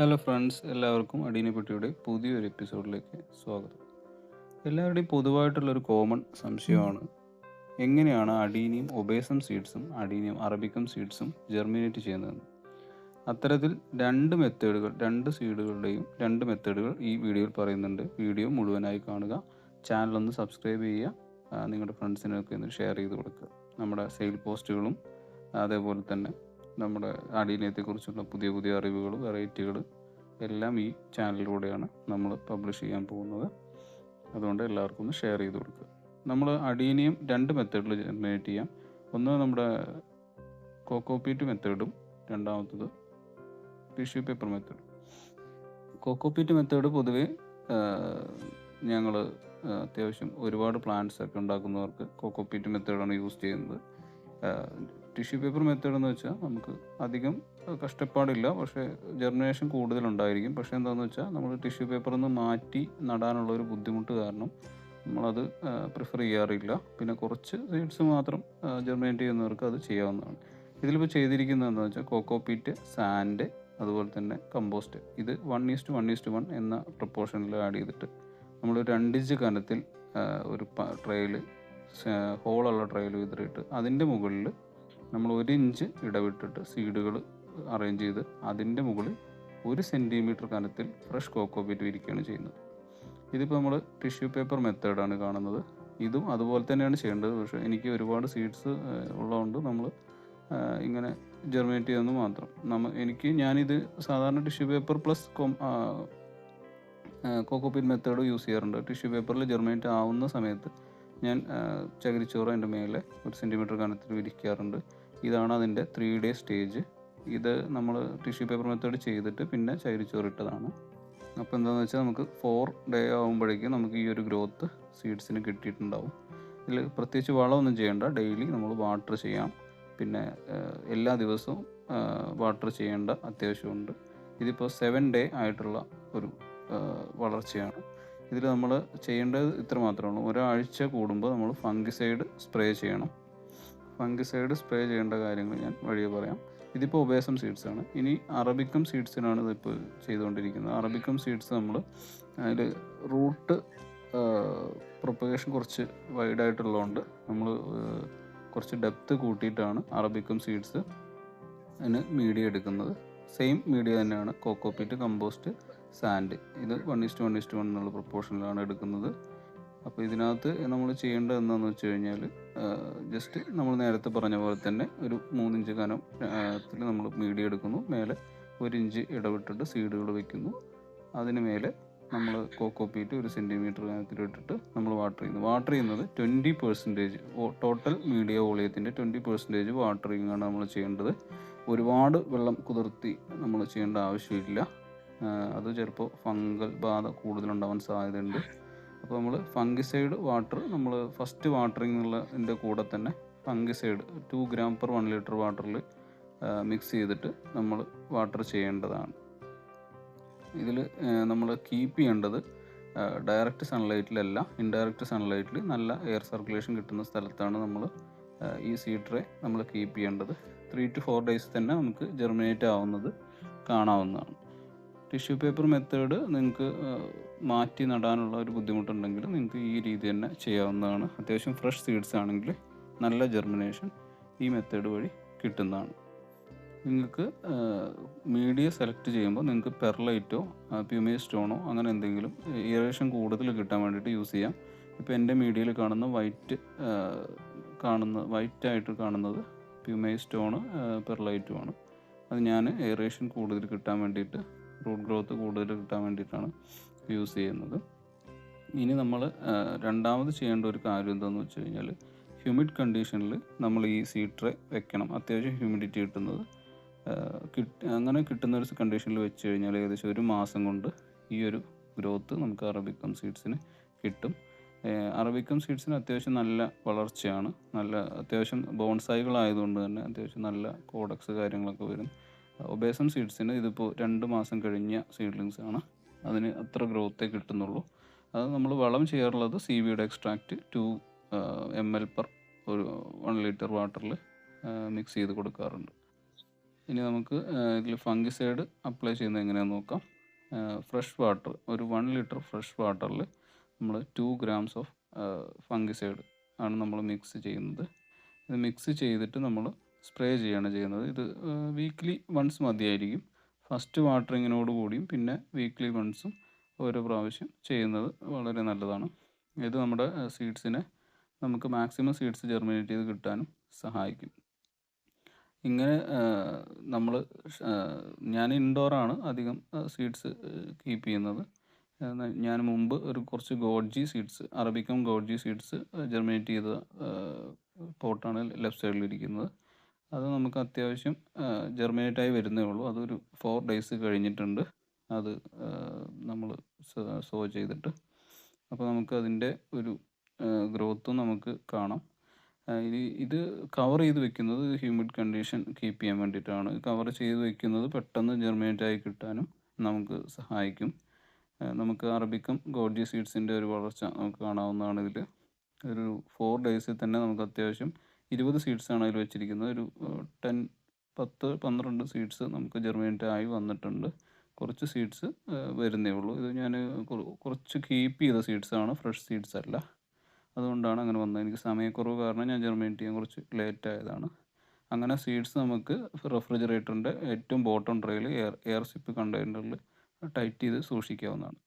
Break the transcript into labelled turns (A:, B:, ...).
A: Hello friends എല്ലാവർക്കും അടീനപ്പെട്ടിയുടെ പുതിയൊരു എപ്പിസോഡിലേക്ക് സ്വാഗതം. എല്ലാവരുടെയും പൊതുവായിട്ടുള്ളൊരു കോമൺ സംശയമാണ്. എങ്ങനെയാണ് അടീനിയം ഒബേസം സീഡ്സും അടീനിയം അറബിക്കം സീഡ്സും ജെർമിനേറ്റ് ചെയ്യുന്നതെന്ന് അത്തരത്തിൽ രണ്ട് മെത്തേഡുകൾ രണ്ട് സീഡുകളുടെയും രണ്ട് മെത്തേഡുകൾ ഈ വീഡിയോയിൽ പറയുന്നുണ്ട്. വീഡിയോ മുഴുവനായി കാണുക. ചാനൽ ഒന്ന് സബ്സ്ക്രൈബ് ചെയ്യുക. നിങ്ങളുടെ ഫ്രണ്ട്സിനൊക്കെ ഒന്ന് ഷെയർ ചെയ്ത് കൊടുക്കുക. നമ്മുടെ സെയിൽ പോസ്റ്റുകളും അതേപോലെ തന്നെ നമ്മുടെ അടീനയത്തെക്കുറിച്ചുള്ള പുതിയ പുതിയ അറിവുകൾ വെറൈറ്റികൾ എല്ലാം ഈ ചാനലിലൂടെയാണ് നമ്മൾ പബ്ലിഷ് ചെയ്യാൻ പോകുന്നത്. അതുകൊണ്ട് എല്ലാവർക്കും ഒന്ന് ഷെയർ ചെയ്ത് കൊടുക്കുക. നമ്മൾ അടീനിയം രണ്ട് മെത്തേഡിൽ ജനറേറ്റ് ചെയ്യാം. ഒന്ന് നമ്മുടെ കോക്കോപീറ്റ് മെത്തേഡും രണ്ടാമത്തത് ടിഷ്യൂ പേപ്പർ മെത്തേഡും. കോക്കോപീറ്റ് മെത്തേഡ് പൊതുവേ ഞങ്ങൾ അത്യാവശ്യം ഒരുപാട് പ്ലാന്റ്സ് ഒക്കെ ഉണ്ടാക്കുന്നവർക്ക് കോക്കോപീറ്റ് മെത്തേഡാണ് യൂസ് ചെയ്യുന്നത്. ടിഷ്യൂ പേപ്പർ മെത്തേഡ് എന്ന് വെച്ചാൽ നമുക്ക് അധികം കഷ്ടപ്പാടില്ല. പക്ഷേ ജെർമിനേഷൻ കൂടുതലുണ്ടായിരിക്കും. പക്ഷേ എന്താണെന്ന് വെച്ചാൽ നമ്മൾ ടിഷ്യൂ പേപ്പറിൽ നിന്ന് മാറ്റി നടാനുള്ള ഒരു ബുദ്ധിമുട്ട് കാരണം നമ്മളത് പ്രിഫർ ചെയ്യാറില്ല. പിന്നെ കുറച്ച് സീഡ്സ് മാത്രം ജെർമിനേറ്റ് ചെയ്യുന്നവർക്ക് അത് ചെയ്യാവുന്നതാണ്. ഇതിലിപ്പോൾ ചെയ്തിരിക്കുന്നത് എന്താണെന്ന് വെച്ചാൽ കോക്കോപീറ്റ് സാൻഡ് അതുപോലെ തന്നെ കമ്പോസ്റ്റ് ഇത് one is to one is to one എന്ന പ്രപ്പോർഷനിൽ ആഡ് ചെയ്തിട്ട് നമ്മൾ രണ്ടിഞ്ച് കനത്തിൽ ഒരു ട്രേയിൽ ഹോളുള്ള ട്രയൽ വിതറിയിട്ട് അതിന്റെ മുകളിൽ നമ്മൾ ഒരു ഇഞ്ച് ഇടവിട്ടിട്ട് സീഡുകൾ അറേഞ്ച് ചെയ്ത് അതിന്റെ മുകളിൽ ഒരു സെന്റിമീറ്റർ കനത്തിൽ ഫ്രഷ് കോക്കോ ബീറ്റ് വിരിക്കുകയാണ് ചെയ്യുന്നത്. ഇതിപ്പോൾ നമ്മൾ ടിഷ്യൂ പേപ്പർ മെത്തേഡാണ് കാണുന്നത്. ഇതും അതുപോലെ തന്നെയാണ് ചെയ്യേണ്ടത്. പക്ഷേ എനിക്ക് ഒരുപാട് സീഡ്സ് ഉള്ളതുകൊണ്ട് നമ്മൾ ഇങ്ങനെ ജെർമിനേറ്റ് ചെയ്തെന്ന് മാത്രം. നമ്മ എനിക്ക് ഞാനിത് സാധാരണ ടിഷ്യൂ പേപ്പർ പ്ലസ് കോം കോക്കോപീറ്റ് മെത്തേഡ് യൂസ് ചെയ്യാറുണ്ട്. ടിഷ്യൂ പേപ്പറിൽ ജെർമിനേറ്റ് ആവുന്ന സമയത്ത് ഞാൻ ചകിരിച്ചോറ് അതിന്റെ മേലെ ഒരു സെന്റിമീറ്റർ കനത്തിൽ വിരിക്കാറുണ്ട്. ഇതാണ് അതിന്റെ ത്രീ ഡേ സ്റ്റേജ് ഇത് നമ്മൾ ടിഷ്യൂ പേപ്പർ മെത്തേഡ് ചെയ്തിട്ട് പിന്നെ ചകിരിച്ചോറ് ഇട്ടതാണ് അപ്പോൾ എന്താണെന്ന് വെച്ചാൽ നമുക്ക് ഫോർ ഡേ ആകുമ്പോഴേക്കും നമുക്ക് ഈ ഒരു ഗ്രോത്ത് സീഡ്സിന് കിട്ടിയിട്ടുണ്ടാവും. ഇതിൽ പ്രത്യേകിച്ച് വളമൊന്നും ചെയ്യേണ്ട. ഡെയിലി നമ്മൾ വാട്ടർ ചെയ്യാം. പിന്നെ എല്ലാ ദിവസവും വാട്ടർ ചെയ്യേണ്ട അത്യാവശ്യമുണ്ട്. ഇതിപ്പോൾ സെവൻ ഡേ ആയിട്ടുള്ള ഒരു വളർച്ചയാണ്. ഇതിൽ നമ്മൾ ചെയ്യേണ്ടത് ഇത്ര മാത്രമാണ് ഒരാഴ്ച കൂടുമ്പോൾ നമ്മൾ ഫംഗിസൈഡ് സ്പ്രേ ചെയ്യണം. ഫംഗിസൈഡ് സ്പ്രേ ചെയ്യേണ്ട കാര്യങ്ങൾ ഞാൻ വഴിയെ പറയാം. ഇതിപ്പോൾ ഒബേസം സീഡ്സ് ആണ്. ഇനി അറബിക്കം സീഡ്സിനാണ് ഇതിപ്പോൾ ചെയ്തുകൊണ്ടിരിക്കുന്നത്. അറബിക്കം സീഡ്സ് നമ്മൾ അതിൽ റൂട്ട് പ്രൊപ്പഗേഷൻ കുറച്ച് വൈഡായിട്ടുള്ളതുകൊണ്ട് നമ്മൾ കുറച്ച് ഡെപ്ത് കൂട്ടിയിട്ടാണ് അറബിക്കം സീഡ്സ് അതിന് മീഡിയ എടുക്കുന്നത്. സെയിം മീഡിയ തന്നെയാണ് കോക്കോപ്പീറ്റ് കമ്പോസ്റ്റ് സാൻഡ് ഇത് one is to one is to one എന്നുള്ള പ്രൊപ്പോർഷനിലാണ് എടുക്കുന്നത്. അപ്പോൾ ഇതിനകത്ത് നമ്മൾ ചെയ്യേണ്ടത് എന്താണെന്ന് വെച്ച് കഴിഞ്ഞാൽ ജസ്റ്റ് നമ്മൾ നേരത്തെ പറഞ്ഞ പോലെ തന്നെ ഒരു മൂന്നിഞ്ച് കനം ത്തിൽ നമ്മൾ മീഡിയ എടുക്കുന്നു. മേലെ ഒരു ഇഞ്ച് ഇടവിട്ടിട്ട് സീഡുകൾ വെക്കുന്നു. അതിന് മേലെ നമ്മൾ കോക്കോ പീറ്റ് ഒരു സെന്റിമീറ്റർ കനത്തിൽ ഇട്ടിട്ട് നമ്മൾ വാട്ടർ ചെയ്യുന്നു. വാട്ടർ ചെയ്യുന്നത് ട്വന്റി പെർസെന്റേജ് ടോട്ടൽ മീഡിയ വോളിയത്തിന്റെ ട്വന്റി പെർസെന്റേജ് വാട്ടറിങ് ആണ് നമ്മൾ ചെയ്യേണ്ടത്. ഒരുപാട് വെള്ളം കുതിർത്തി നമ്മൾ ചെയ്യേണ്ട ആവശ്യമില്ല. അത് ചിലപ്പോൾ ഫംഗൽ ബാധ കൂടുതലുണ്ടാവാൻ സാധ്യതയുണ്ട്. അപ്പോൾ നമ്മൾ ഫംഗിസൈഡ് വാട്ടർ നമ്മൾ ഫസ്റ്റ് വാട്ടറിംഗ് ഉള്ളതിന്റെ കൂടെ തന്നെ fungicide two gram per one litre വാട്ടറിൽ മിക്സ് ചെയ്തിട്ട് നമ്മൾ വാട്ടർ ചെയ്യേണ്ടതാണ്. ഇതിൽ നമ്മൾ കീപ്പ് ചെയ്യേണ്ടത് ഡയറക്റ്റ് സൺലൈറ്റിലല്ല ഇൻഡയറക്റ്റ് സൺലൈറ്റിൽ നല്ല എയർ സർക്കുലേഷൻ കിട്ടുന്ന സ്ഥലത്താണ് നമ്മൾ ഈ സീറ്ററെ നമ്മൾ കീപ്പ് ചെയ്യേണ്ടത്. ത്രീ ടു ഫോർ ഡേയ്സ് തന്നെ നമുക്ക് ജെർമിനേറ്റ് ആവുന്നത് കാണാവുന്നതാണ്. ടിഷ്യൂ പേപ്പർ മെത്തേഡ് നിങ്ങൾക്ക് മാറ്റി നടാനുള്ള ഒരു ബുദ്ധിമുട്ടുണ്ടെങ്കിൽ നിങ്ങൾക്ക് ഈ രീതി തന്നെ ചെയ്യാവുന്നതാണ്. അത്യാവശ്യം ഫ്രഷ് സീഡ്സ് ആണെങ്കിൽ നല്ല ജെർമിനേഷൻ ഈ മെത്തേഡ് വഴി കിട്ടുന്നതാണ്. നിങ്ങൾക്ക് മീഡിയ സെലക്ട് ചെയ്യുമ്പോൾ നിങ്ങൾക്ക് പെർലൈറ്റോ പ്യൂമേ സ്റ്റോണോ അങ്ങനെ എന്തെങ്കിലും ഇറേഷൻ കൂടുതൽ കിട്ടാൻ വേണ്ടിയിട്ട് യൂസ് ചെയ്യാം. ഇപ്പോൾ എന്റെ മീഡിയയിൽ കാണുന്ന വൈറ്റ് കാണുന്ന വൈറ്റ് ആയിട്ട് കാണുന്നത് പ്യൂമേ സ്റ്റോണ് പെർലൈറ്റുമാണ് അത് ഞാൻ എയറേഷൻ കൂടുതൽ കിട്ടാൻ വേണ്ടിയിട്ട് റൂട്ട് ഗ്രോത്ത് കൂടുതൽ കിട്ടാൻ വേണ്ടിയിട്ടാണ്. യൂസ് ചെയ്യുന്നത്. ഇനി നമ്മൾ രണ്ടാമത് ചെയ്യേണ്ട ഒരു കാര്യം എന്താണെന്ന് വെച്ച് കഴിഞ്ഞാൽ ഹ്യൂമിഡ് കണ്ടീഷനിൽ നമ്മൾ ഈ സീഡ് ട്രേ വെക്കണം. അത്യാവശ്യം ഹ്യൂമിഡിറ്റി കിട്ടുന്നത്. കിട്ട അങ്ങനെ കിട്ടുന്ന ഒരു കണ്ടീഷനിൽ വെച്ച് കഴിഞ്ഞാൽ ഏകദേശം ഒരു മാസം കൊണ്ട് ഈ ഒരു ഗ്രോത്ത് നമുക്ക് അറബിക്കം സീഡ്സിന് കിട്ടും. അറബിക്കം സീഡ്സിന് അത്യാവശ്യം നല്ല വളർച്ചയാണ്. നല്ല അത്യാവശ്യം ബോൺസായികളായതുകൊണ്ട് തന്നെ അത്യാവശ്യം നല്ല കോഡക്സ് കാര്യങ്ങളൊക്കെ വരും. ഒബേസം സീഡ്സിന് ഇതിപ്പോൾ രണ്ട് മാസം കഴിഞ്ഞ സീഡ്ലിങ്സ് ആണ്. അതിന് അത്ര ഗ്രോത്തേ കിട്ടുന്നുള്ളൂ. അത് നമ്മൾ വളം ചെയ്യാറുള്ളത് സി വിയുടെ extract two M L per ഒരു വൺ ലിറ്റർ വാട്ടറിൽ മിക്സ് ചെയ്ത് കൊടുക്കാറുണ്ട്. ഇനി നമുക്ക് ഇതിൽ ഫംഗിസൈഡ് അപ്ലൈ ചെയ്യുന്നത് എങ്ങനെയാണെന്ന് നോക്കാം. ഫ്രഷ് വാട്ടർ ഒരു വൺ ലിറ്റർ ഫ്രഷ് വാട്ടറിൽ നമ്മൾ ടു ഗ്രാംസ് ഓഫ് ഫംഗിസൈഡ് ആണ് നമ്മൾ മിക്സ് ചെയ്യുന്നത്. ഇത് മിക്സ് ചെയ്തിട്ട് നമ്മൾ സ്പ്രേ ചെയ്യാണ് ചെയ്യുന്നത്. ഇത് വീക്ക്ലി വൺസ് മതിയായിരിക്കും. ഫസ്റ്റ് വാട്ടറിങ്ങിനോട് കൂടിയും പിന്നെ വീക്ക്ലി വൺസും ഓരോ പ്രാവശ്യം ചെയ്യുന്നത് വളരെ നല്ലതാണ്. ഇത് നമ്മുടെ സീഡ്സിനെ നമുക്ക് മാക്സിമം സീഡ്സ് ജെർമിനേറ്റ് ചെയ്ത് കിട്ടാനും സഹായിക്കും. ഇങ്ങനെ നമ്മൾ ഞാൻ ഇൻഡോറാണ് അധികം സീഡ്സ് കീപ്പ് ചെയ്യുന്നത്. ഞാൻ മുമ്പ് ഒരു കുറച്ച് goji seeds arabicum goji seeds germinate ചെയ്ത പോട്ടാണ് ലെഫ്റ്റ് സൈഡിലിരിക്കുന്നത്. അത് നമുക്ക് അത്യാവശ്യം ജെർമിനേറ്റ് ആയി വരുന്നേ ഉള്ളൂ. അതൊരു ഫോർ ഡേയ്സ് കഴിഞ്ഞിട്ടുണ്ട്. അത് നമ്മൾ സോ ചെയ്തിട്ട്. അപ്പോൾ നമുക്ക് അതിന്റെ ഒരു ഗ്രോത്തും നമുക്ക് കാണാം. ഇനി ഇത് കവർ ചെയ്ത് വെക്കുന്നത് ഹ്യൂമിഡ് കണ്ടീഷൻ കീപ്പ് ചെയ്യാൻ വേണ്ടിയിട്ടാണ്. കവർ ചെയ്ത് വെക്കുന്നത് പെട്ടെന്ന് ജെർമിനേറ്റ് ആയി കിട്ടാനും നമുക്ക് സഹായിക്കും. നമുക്ക് അറബിക്കം ഗോഡ്ജി സീഡ്സിന്റെ ഒരു വളർച്ച നമുക്ക് കാണാവുന്നതാണ് ഇതിൽ ഒരു ഫോർ ഡേയ്സിൽ തന്നെ നമുക്ക് അത്യാവശ്യം ഇരുപത് സീഡ്സാണ് അതിൽ വെച്ചിരിക്കുന്നത്. ഒരു ടെൻ പത്ത് പന്ത്രണ്ട് സീഡ്സ് നമുക്ക് ജെർമിനേറ്റ് ആയി വന്നിട്ടുണ്ട്. കുറച്ച് സീഡ്സ് വരുന്നേ ഉള്ളൂ. ഇത് ഞാൻ കുറച്ച് കീപ്പ് ചെയ്ത സീഡ്സാണ് ഫ്രഷ് സീഡ്സ് അല്ല. അതുകൊണ്ടാണ് അങ്ങനെ വന്നത്. എനിക്ക് സമയക്കുറവ് കാരണം ഞാൻ ജെർമിനേറ്റ് ചെയ്യാൻ കുറച്ച് ലേറ്റ് ആയതാണ്. അങ്ങനെ സീഡ്സ് നമുക്ക് റെഫ്രിജറേറ്ററിന്റെ ഏറ്റവും ബോട്ടം ട്രേയിൽ എയർ എയർ സിപ്പ് കണ്ടെയ്നറിൽ ടൈറ്റ് ചെയ്ത് സൂക്ഷിക്കാവുന്നതാണ്.